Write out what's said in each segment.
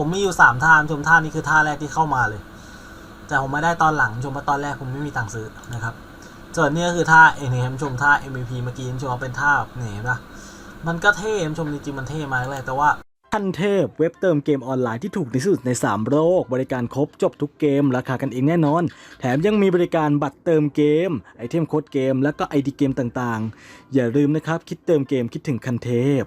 ผมมีอยู่สามท่าชมท่านี้คือท่าแรกที่เข้ามาเลย แต่ผมไม่ได้ตอนหลังชมเพราตอนแรกผมไม่มีตังค์ซื้อนะครับ ส่วนนี้ก็คือท่าเองเนี่ชมท่า MVP เมื่อกี้ชมว่าเป็นท่าเนี่ยเห็นปะมันก็เท่ชมจริงๆมันเท่มากเลยแต่ว่าทันเทพเว็บเติมเกมออนไลน์ที่ถูกที่สุดใน 3 โลก บริการครบจบทุกเกม ราคากันเองแน่นอน แถมยังมีบริการบัตรเติมเกม ไอเทมโค้ดเกม แล้วก็ไอดีเกมต่างๆ อย่าลืมนะครับ คิดเติมเกมคิดถึงคันเทพ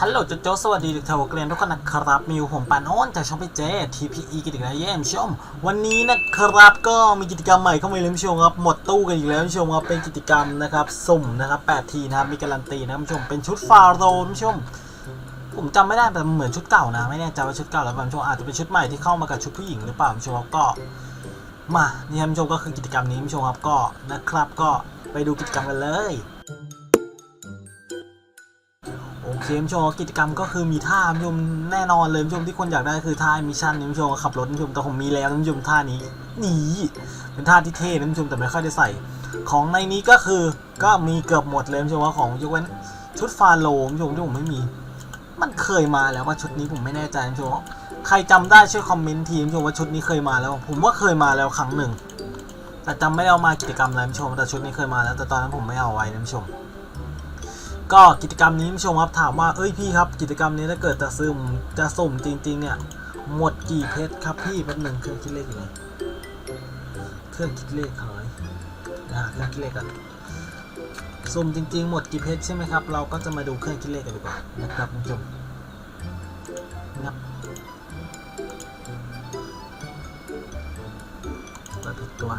ฮัลโหลโจโจสวัสดีทุกท่านเกรียนทุกคนนะครับ มิวผมปานโอนจากช่องพีเจ TPE กันอีกแล้วเยี่ยมชม วันนี้นะครับก็มีกิจกรรมใหม่เข้ามาเลยผู้ชมครับ หมดตู้กันอีกแล้วผู้ชมครับ เป็นกิจกรรมนะครับสุ่มนะครับ8ทีนะครับมีการันตีนะผู้ชม เป็นชุดฟาโรห์ผู้ชม ผมจำไม่ได้แต่เหมือนชุดเก่านะ ไม่แน่ใจว่าชุดเก่าหรือเปล่าผู้ชมอาจจะเป็นชุดใหม่ที่เข้ามากับชุดผู้หญิงหรือเปล่าผู้ชมครับก็ มานี่ครับผู้ชมก็คือกิจกรรมนี้ผู้ชมครับก็นะครับก็ไปดูกิจกรรมกันเลย เคผู้ชมกิจกรรมก็คือมีท่าผู้ชมแน่นอนเลยผู้ชมที่คนอยากได้คือท่ามิชชั่นนี่ผู้ชมขับรถผู้ชมแต่ผมมีแล้วผู้ชมท่านี้นี่เป็นท่าที่เท่ผู้ชมแต่ไม่ค่อยได้ใส่ ของในนี้ก็คือก็มีเกือบหมดเลยผู้ชมว่าของยกเว้นชุดฟาโลผู้ชมที่ผมไม่มี มันเคยมาแล้วว่าชุดนี้ผมไม่แน่ใจผู้ชมใครจำได้ช่วยคอมเมนต์ทีผู้ชมว่าชุดนี้เคยมาแล้ว ผมว่าเคยมาแล้วครั้งหนึ่งแต่จำไม่ได้เอามากิจกรรมอะไรผู้ชมแต่ชุดนี้เคยมาแล้วแต่ตอนนั้นผมไม่เอาไว้ผู้ชม ก็กิจกรรมนี้ผู้ชมครับถามว่าเอ้ยพี่ครับ กิจกรรมนี้ถ้าเกิดจะซึมจะสุ่มจริง ๆ เนี่ยหมดกี่เพชรครับพี่แป๊บหนึ่งเครื่องคิดเลขอยู่ไหนเครื่องคิดเลขหายนะเครื่องคิดเลขกันสุ่มจริง ๆ หมดกี่เพชรใช่ไหมครับ เราก็จะมาดูเครื่องคิดเลขกันดีกว่านะครับคุณผู้ชมนับเปิดผิดตัว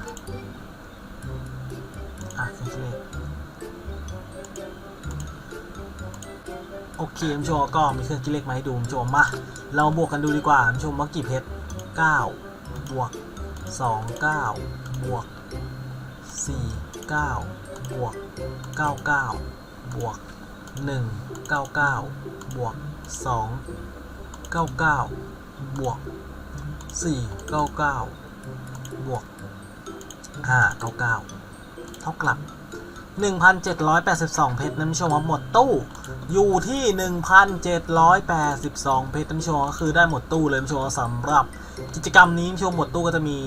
โอเคคุณผู้ชมก็มีเครื่องคิดเลขมาให้ดูคุณผู้ชมมาเราบวกกันดูดีกว่าคุณผู้ชมว่ากี่เพชร9บวก2 9บวก4 9บวก99บวก1 99บวก2 99บวก4 99บวก5 99เท่ากับ 1,782 เพชรน้ำชมว่าหมดตู้อยู่ที่ 1,782 เพชรน้ำชมก็คือได้หมดตู้เลยน้ำชมสำหรับกิจกรรมนี้น้ำชมหมดตู้ก็จะมี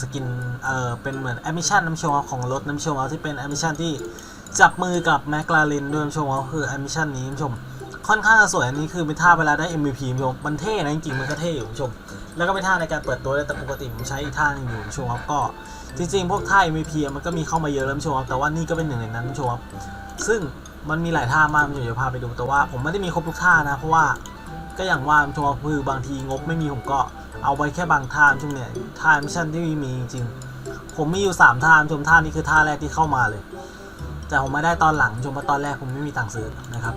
สกินเเป็นเหมือนแอมิชันน้ำชมของรถน้ำชมที่เป็นแอมิชันที่จับมือกับแมคลาเรนด้วยน้ำชมก็คือแอมิชันนี้น้ำชม ค่อนข้างจะสวยอันนี้คือเป็นท่าเวลาได้ MVP น้ำชมมันเท่นะจริงๆมันก็เท่อยู่น้ชม แล้วก็เป็นท่าในการเปิดตัวแต่ปกติผมใช้อีกท่าหนึงอยู่น้ชมครับก็จริงๆ พวกท่า MVP มันก็มีเข้ามาเยอะแล้วผู้ชมครับแต่ว่านี่ก็เป็นหนึ่งในนั้นผู้ชมครับซึ่งมันมีหลายท่ามากผู้ชมเดี๋ยวพาไปดูแต่ว่าผมไม่ได้มีครบทุกท่านะเพราะว่าก็อย่างว่าผู้ชมครับคือบางทีงบไม่มีผมก็เอาไว้แค่บางท่าผู้ชมเนี่ยท่ามิชชั่นที่มีจริงๆผมมีอยู่สามท่าผู้ชมท่านี้คือท่าแรกที่เข้ามาเลย แต่ผมไม่ได้ตอนหลังผู้ชมเพราะตอนแรกผมไม่มีตังค์ซื้อนะครับ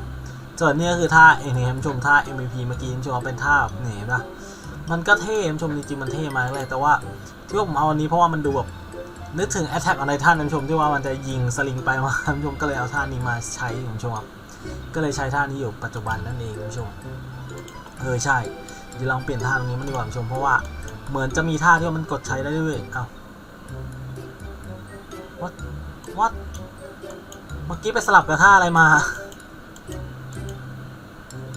ส่วนนี้ก็คือท่าเองเนี่ยผู้ชมท่า MVP เมื่อกี้ผู้ชมเป็นท่าเนี่ยนะมันก็เท่ผู้ชมจริงๆมันเท่มากเลยแต่ว่าที่ผมเอาอันนี้เพราะว่ามันดูแบบนึกถึง Attack on Titan ท่านชมที่ว่ามันจะยิงสลิงไปมาท่านชมก็เลยเอาท่านี้มาใช้ท่านชมครับก็เลยใช้ท่านี้อยู่ปัจจุบันนั่นเองท่านชมเออใช่เดี๋ยวลองเปลี่ยนท่าตรงนี้มันดีกว่าท่านชมเพราะว่าเหมือนจะมีท่าที่ว่ามันกดใช้ได้ด้วยเอ้า what what เมื่อกี้ไปสลับกับท่าอะไรมา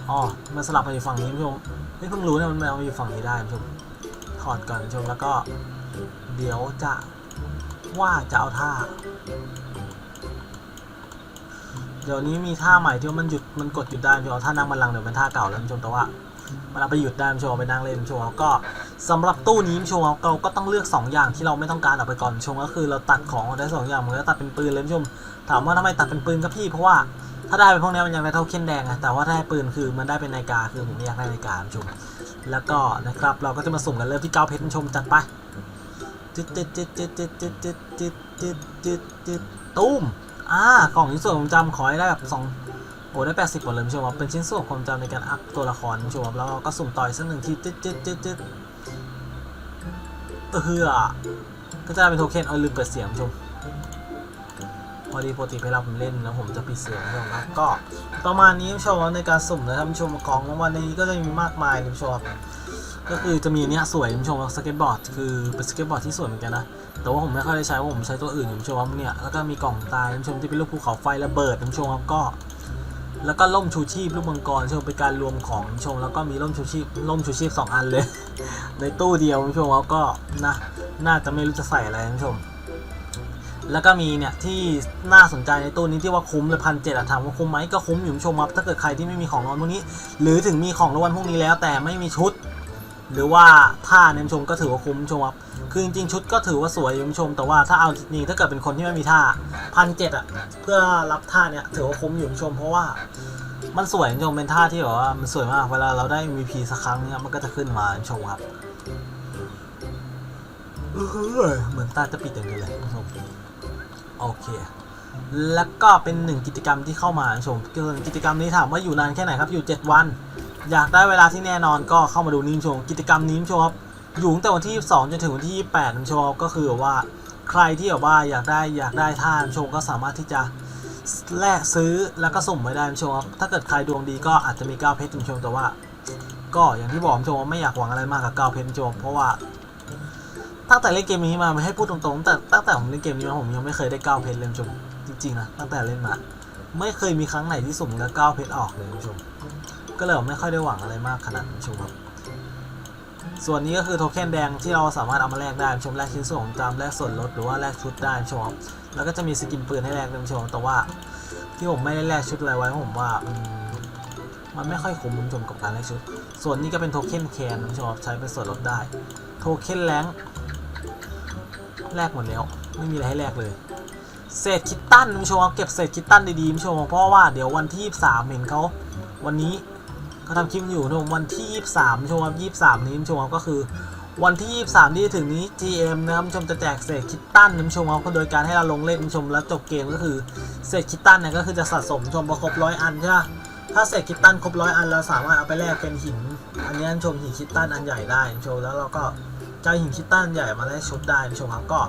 อ๋อ มันสลับมาอยู่ฝั่งนี้ท่านผู้ชมเฮ้ยเพิ่งรู้นี่ยมันมาอยู่ฝั่งนี้ได้ท่านผู้ชมถอดก่อนท่านผู้ชมแล้วก็ เดี๋ยวจะว่าจะเอาท่า เดี๋ยวนี้มีท่าใหม่ที่มันหยุดมันกดหยุดได้ผู้ชมท่านั่งบัลลังก์เดี๋ยวเป็นท่าเก่าแล้วผู้ชมแต่ว่ามันเอาไปหยุดได้ผู้ชมเอาไปนั่งเล่นผู้ชมแล้วก็สำหรับตู้นี้ผู้ชมเราก็ต้องเลือก 2 อย่างที่เราไม่ต้องการออกไปก่อนผู้ชมก็คือเราตัดของได้สองอย่างเหมือนกับตัดเป็นปืนเลยผู้ชมถามว่าทำไมตัดเป็นปืนก็พี่เพราะว่า ถ้าได้เป็นพวกนี้มันยังได้เท่าเข็นแดงอะแต่ว่าถ้าได้ปืนคือมันได้เป็นนาฬิกาคือผมอยากได้นาฬิกาชมแล้วก็นะครับเราก็จะมาสุ่มกันเริ่มที่เก้าเพชรชมจัดไปจึ๊ดจึ๊ดจึ๊ดจึ๊ดจึ๊ดจึ๊ดจึ๊ดจึ๊ดจึ๊ดจึ๊ดจึ๊ดตุ้มอ่ากล่องชิ้นส่วนผมจำขอให้ได้แบบสองโอ้ได้แปดสิบหมดเลยผู้ชมครับเป็นชิ้นส่วนความจำในการอัพตัวละครผู้ชมครับแล้วเราก็สุ่มต่อยสักหนึ่งทีจึ๊ดจึ๊ดจึ๊ดจึ๊ดเออเฮือก็จะได้เป็นโทเค็นเอาลืมเปิดเสียงผู้ชม พอดีปกติเวลาผมเล่นแล้วผมจะปิดเสียงคุณผู้ชมครับก็ประมาณนี้ผู้ชมครับในการสุ่มนะครับผู้ชมของรางวัลในนี้ก็จะมีมากมายเลยคุณผู้ชมครับก็คือจะมีเนี้ยสวยผู้ชมสเก็ตบอร์ดคือเป็นสเก็ตบอร์ดที่สวยเหมือนกันนะแต่ว่าผมไม่ค่อยได้ใช้เพราะผมใช้ตัวอื่นผู้ชมครับเนี่ยแล้วก็มีกล่องตายผู้ชมที่เป็นรูปภูเขาไฟระเบิดผู้ชมครับก็ แล้วก็ล่มชูชีพลูกมังกรชมเป็นการรวมของชม แล้วก็มีล่มชูชีพล่มชูชีพสองอันเลย ในตู้เดียวชมแล้วก็นะน่าจะไม่รู้จะใส่อะไรชม แล้วก็มีเนี่ยที่น่าสนใจในตู้นี้ที่ว่าคุ้มเลยพันเจ็ดถามว่าคุ้มไหมก็คุ้มอยู่ชมครับถ้าเกิดใครที่ไม่มีของรางวัลพวกนี้ หรือถึงมีของรางวัลพวกนี้แล้วแต่ไม่มีชุด หรือว่าท่าเนี่ยชมก็ถือว่าคุ้มชมครับคือจริงๆชุดก็ถือว่าสวยอยู่ชม แต่ว่าถ้าเอาจริงๆถ้าเกิดเป็นคนที่ไม่มีท่าพันเจ็ดอะเพื่อรับท่าเนี่ยถือว่าคุ้มอยู่ชม เพราะว่ามันสวยชมเป็นท่าที่แบบว่ามันสวยมากเวลาเราได้ MVP สักครั้งเนี่ยมันก็จะขึ้นมาชมครับเออเหมือนตาจะปิดอย่างนี้เลยผู้ชม โอเค แล้วก็เป็นหนึ่งกิจกรรมที่เข้ามาชมคือกิจกรรมนี้ถามว่าอยู่นานแค่ไหนครับ อยู่ 7 วัน อยากได้เวลาที่แน่นอนก็เข้ามาดูนิ่มชม กิจกรรมนี้ชมครับ อยู่ตั้งแต่วันที่ 2 จนถึงวันที่ 28นะชมก็คือว่าใครที่แบบว่าอยากได้อยากได้ท่านชมก็สามารถที่จะแลกซื้อแล้วก็สุ่มไว้ได้ชมครับ ถ้าเกิดใครดวงดีก็อาจจะมี9เพชรชมแต่ว่า ก็อย่างที่บอกชมว่าไม่อยากหวังอะไรมากกับ9เพชรชมเพราะว่า ตั้งแต่เล่นเกมนี้มาไม่ให้พูดตรงๆแต่ตั้งแต่ผมเล่นเกมนี้มาผมยังไม่เคยได้9เพชรเลยคุณผู้ชมจริงๆนะตั้งแต่เล่นมา ไม่เคยมีครั้งไหนที่สุ่มแล้ว9เพชรออกเลยคุณผู้ชมก็เลยไม่ค่อยได้หวังอะไรมากขนาดนั้นคุณผู้ชมครับส่วนนี้ก็คือโทเค็นแดงที่เราสามารถเอามาแลกได้คุณผู้ชมแลกชิ้นส่วนของจำแลกส่วนลดหรือว่าแลกชุดได้คุณผู้ชมแล้วก็จะมีสกินปืนให้แลกด้วยคุณผู้ชมแต่ว่า ที่ผมไม่ได้แลกชุดอะไรไว้เพราะผมว่ามันไม่ค่อยคุ้มคุณชมกับการแลกชุด ส่วนนี้ก็เป็นโทเค็นแคนชมใช้เป็นส่วนลดได้ โทเค็นแรง แลกหมดแล้ว ไม่มีอะไรให้แลกเลยเศษคิตตันคุณผู้ชมเก็บเศษคิตตันดีๆคุณผู้ชมเพราะว่าเดี๋ยววันที่23เห็นเขาวันนี้เขาทำคลิปอยู่นะวันที่23ผู้ชมครับ23 นี้คุณผู้ชมครับก็คือ วันที่ 23 ที่ถึงนี้ GM นะครับผู้ชมจะแจกเศษคิตตันคุณผู้ชมครับโดยการให้เราลงเล่นคุณผู้ชมแล้วจบเกมก็คือเศษคิตตันเนี่ยก็คือจะสะสมผู้ชมพอครบร้อยอันใช่ไหมถ้าเศษคิตตันครบร้อยอันเราสามารถเอาไปแลกเป็นหิน อันนี้คุณผู้ชมหินคิตตันอันใหญ่ได้คุณผู้ชมแล้วเราก็ จะเอาหินคิตตันใหญ่มาแลกชุดได้คุณผู้ชมครับก็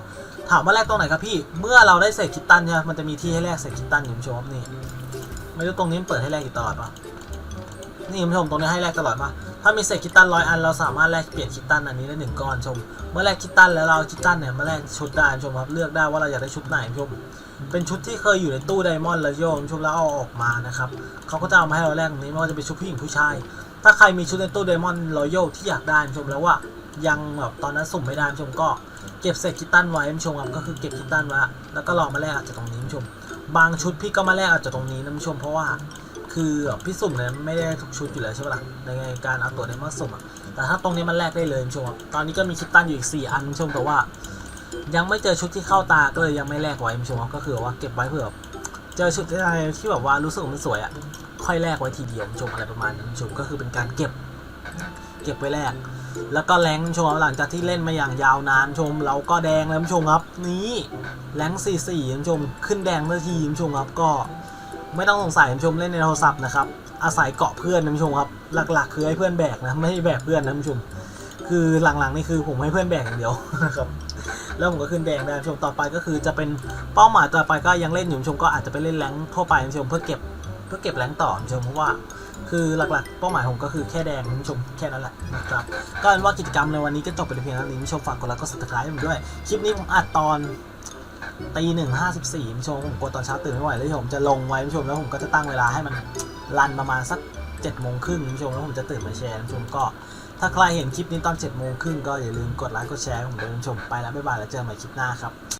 ถามว่าแลกตรงไหนครับพี่ เมื่อเราได้เศษคิตตันใช่ไหมมันจะมีที่ให้แลกเศษคิตตันอยู่คุณผู้ชมครับนี่ไม่รู้ตรงนี้เปิดให้แลกอยู่ตลอดปะนี่คุณผู้ชมตรงนี้ให้แลกตลอดปะถ้ามีเศษคิตตันร้อยอันเราสามารถแลกเปลี่ยนคิตตันอันนี้ได้หนึ่งก้อนชม เมื่อแลกคิตตันแล้วเราคิตตันเนี่ยมาแลกชุดได้คุณผู้ชมครับเลือกได้ว่าเราอยากได้ชุดไหนคุณผู้ชม เป็นชุดที่เคยอยู่ในตู้ไดมอนด์แล้วโยมชมแล้วเอาออกมานะครับเขาก็จะเอามาให้เราแลกตรงนี้ไม่ว่าจะเป็นชุดผู้หญิงผู้ชาย ถ้าใครมีชุดในตู้ไดมอนด์รอยัลที่อยากได้ชมแล้วว่า ยังแบบตอนนั้นสุ่มไม่ได้ชมก็เก็บเศษคิตตันไว้ชมครับก็คือเก็บคิตตันไว้แล้วก็รอมาแลกอาจจะตรงนี้คุณชม บางชุดพี่ก็มาแลกอาจจะตรงนี้นะคุณชมเพราะว่าคือพี่สุ่มเนี่ยไม่ได้ทุกชุดอยู่แล้วใช่ปะล่ะในการเอาตัวในมาสุ่มอะแต่ถ้าตรงนี้มันแลกได้เลยคุณชมตอนนี้ก็มีคิตตันอยู่อีก 4 อันคุณชมแต่ว่า ยังไม่เจอชุดที่เข้าตาก็เลยยังไม่แลกไว้คุณชมก็คือว่าเก็บไว้เผื่อเจอชุดอะไรที่แบบว่ารู้สึกมันสวยอะค่อยแลกไว้ทีเดียวคุณชมอะไรประมาณนั้นคุณชมก็คือเป็นการเก็บ เก็บไว้แลก แล้วก็แรงชมหลังจากที่เล่นมาอย่างยาวนานชม เราก็แดงแล้วชมครับ นี่แรงสี่สี่ชม ขึ้นแดงเมื่อทีชมครับก็ไม่ต้องสงสัยชมเล่นในโทรศัพท์นะครับอาศัยเกาะเพื่อนนะชมครับหลักๆ คือให้เพื่อนแบกนะไม่ให้แบกเพื่อนนะชมคือหลังๆนี่คือผมให้เพื่อนแบกอย่างเดียวนะครับแล้วผมก็ขึ้นแดงได้ชมต่อไปก็คือจะเป็นเป้าหมายต่อไปก็ยังเล่นอยู่ชมก็อาจจะไปเล่นแรงทั่วไปชมเพื่อเก็บเพื่อเก็บแรงต่อชมเพราะว่า คือหลักๆ เป้าหมายผมก็คือแค่แดงคุณผู้ชมแค่นั้นแหละนะครับก็เป็นว่ากิจกรรมในวันนี้ก็จบไปเพียงเท่านี้คุณผู้ชมฝากกดไลค์กด subscribe ให้ผมด้วย คลิปนี้ผมอัดตอนตีหนึ่งห้าสิบสี่คุณผู้ชมผมกลัวตอนเช้าตื่นไม่ไหวเลยผมจะลงไว้คุณผู้ชมแล้วผมก็จะตั้งเวลาให้มันรันประมาณสักเจ็ดโมงครึ่งคุณผู้ชมแล้วผมจะตื่นมาแชร์คุณผู้ชมก็ถ้าใครเห็นคลิปนี้ตอนเจ็ดโมงครึ่งก็อย่าลืมกดไลค์กดแชร์ผมด้วยคุณผู้ชมไปแล้วบ๊ายบายแล้วเจอกันใหม่คลิปหน้าครับ